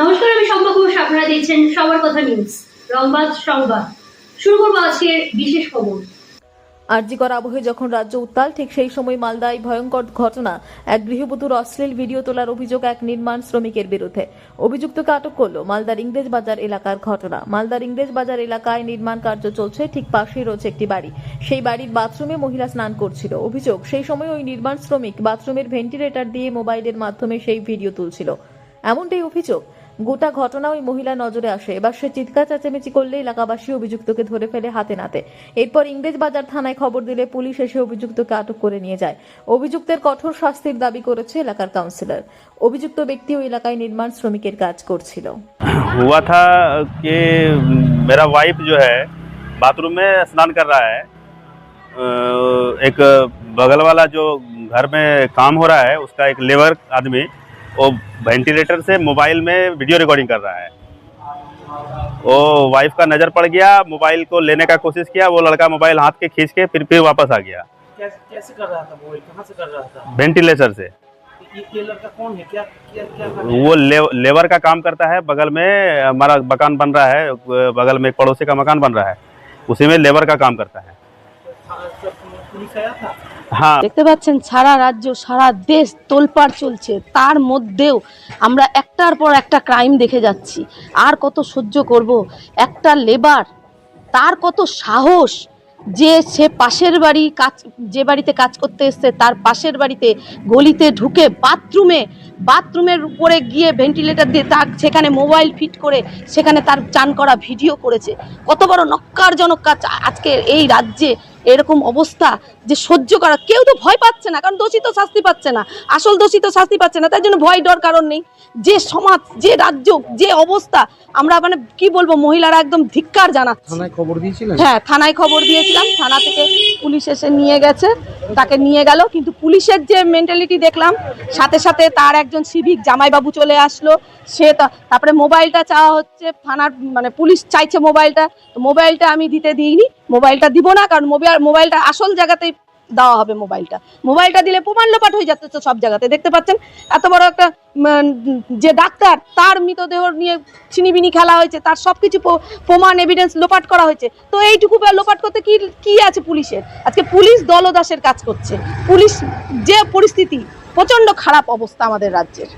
নমস্কার, আমি শম্পা ঘোষ, আপনারা দেখছেন সবার কথা নিউজ রংবাদ সংবাদ। শুরু করব আজকের বিশেষ খবর। আরজিকর আবহে যখন রাজ্য উত্তাল, ঠিক সেই সময় মালদায় ভয়ঙ্কর ঘটনা। এক গৃহবধূর অশ্লীল ভিডিও তোলার অভিযোগ এক নির্মাণ শ্রমিকের বিরুদ্ধে। অভিযুক্তকে আটক করল মালদার ইংরেজ বাজার এলাকার ঘটনা। মালদার ইংরেজ বাজার এলাকায় নির্মাণ কার্য চলছে, ঠিক পাশেই রয়েছে একটি বাড়ি। সেই বাড়ির বাথরুমে মহিলা স্নান করছিল। অভিযোগ, সেই সময় ওই নির্মাণ শ্রমিক বাথরুমের ভেন্টিলেটর দিয়ে মোবাইলের মাধ্যমে সেই ভিডিও তুলছিল। এমনটাই অভিযোগ। গোটা ঘটনা ওই মহিলা নজরে আসে এবার সে চিৎকার চেঁচামেচি করলে এলাকাবাসী অভিযুক্তকে ধরে ফেলে হাতে নাতে এরপর ইংরেজ বাজার থানায় খবর দিলে পুলিশ এসে অভিযুক্তকে আটক করে নিয়ে যায় অভিযুক্তের কঠোর শাস্তির দাবি করেছে এলাকার কাউন্সিলর অভিযুক্ত ব্যক্তি ওই এলাকায় নির্মাণ শ্রমিকের কাজ করছিল हुआ था कि मेरा वाइफ जो है बाथरूम में स्नान कर रहा है अ, एक बगल वाला जो घर में काम हो रहा है उसका एक लेबर आदमी वो वेंटिलेटर से मोबाइल में वीडियो रिकॉर्डिंग कर रहा है। वो वाइफ का नज़र पड़ गया मोबाइल को लेने का कोशिश किया वो लड़का मोबाइल हाथ के खींच के फिर फिर वापस आ गया। कैसे कैसे कर रहा था वो कहाँ से कर रहा था? वेंटिलेटर से। ये, ये लड़का कौन है? क्या क्या क्या? वो ले, लेबर का काम करता है बगल में हमारा मकान बन रहा है बगल में एक पड़ोसी का मकान बन रहा है उसी में लेबर का काम करता है। হ্যাঁ। দেখতে পাচ্ছেন, সারা রাজ্য, সারা দেশ তোলপাড় চলছে। তার মধ্যেও আমরা একটার পর একটা ক্রাইম দেখে যাচ্ছি। আর কত সহ্য করব? একটা লেবার তার কত সাহস যে সে পাশের বাড়ি কাজ, যে বাড়িতে কাজ করতে এসছে, তার পাশের বাড়িতে গলিতে ঢুকে বাথরুমে বাথরুমের উপরে গিয়ে ভেন্টিলেটর দিয়ে তার সেখানে মোবাইল ফিট করে সেখানে তার চান করা ভিডিও করেছে। কত বড় নক্কারজনক কাজ আজকে এই রাজ্যে এরকম অবস্থা যে সহ্য করা কেউ তো ভয় পাচ্ছে না কারণ দোষী তো শাস্তি পাচ্ছে না আসল দোষী তো শাস্তি পাচ্ছে না তাই জন্য ভয় ডর কারণ নেই। যে সমাজ যে রাজ্য যে অবস্থা আমরা মানে কি বলব মহিলারা একদম ধিক্কার জানাচ্ছে। থানায় খবর দিয়েছিলেন? হ্যাঁ থানায় খবর দিয়েছিলাম থানা থেকে পুলিশ এসে নিয়ে গেছে তাকে নিয়ে গেল কিন্তু পুলিশের যে মেন্টালিটি দেখলাম সাথে সাথে তার একজন সিভিক জামাইবাবু চলে আসলো। সে তারপরে মোবাইলটা চাওয়া হচ্ছে, থানার মানে পুলিশ চাইছে মোবাইলটা। তো মোবাইলটা আমি দিতে দিইনি, মোবাইলটা দিব না, কারণ মোবাইল, মোবাইলটা আসল জায়গাতেই দেওয়া হবে মোবাইলটা। মোবাইলটা দিলে প্রমাণ লোপাট হয়ে যাচ্ছে তো সব জায়গাতে, দেখতে পাচ্ছেন? এত বড় একটা যে ডাক্তার, তার মৃতদেহ নিয়ে ছিনিবিনি খেলা হয়েছে, তার সব কিছু প্রমাণ এভিডেন্স লোপাট করা হয়েছে। তো এইটুকু লোপাট করতে কি কি আছে পুলিশের? আজকে পুলিশ দলদাসের কাজ করছে। পুলিশ যে পরিস্থিতি প্রচণ্ড খারাপ অবস্থা আমাদের রাজ্যের।